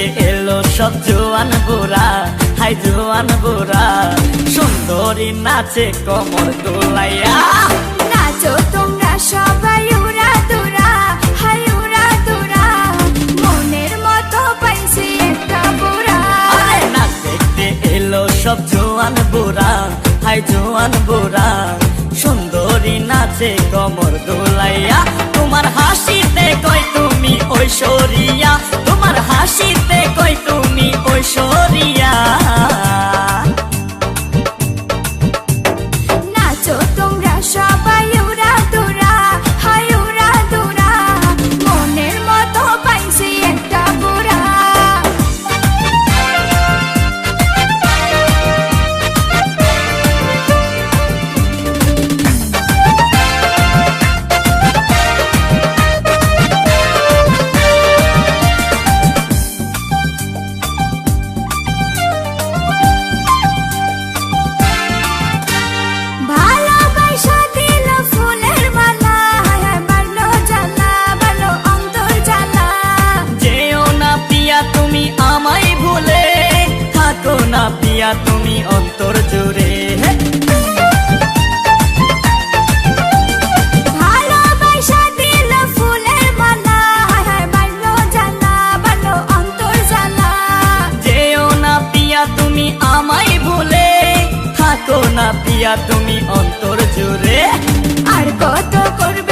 এলো সব জোয়ান বুড়া হাই জোয়ান বুড়া। সুন্দরী নাচে কমর দোলাইয়া। নাচো তোমরা সবাই উড়া দুরা হাই উড়া দুরা। মনের মতো পাইছি একটা বুড়া। আরে নাচ দেখতে এলো সব জোয়ান বুড়া হাই জোয়ান বুড়া। সুন্দরী নাচে কমর দোলাইয়া। তোমার হাসিতে কই তুমি জ্বালা যেও না পিয়া তুমি আমায় ভুলে থাকো না পিয়া তুমি অন্তর জুড়ে। আর কত করবে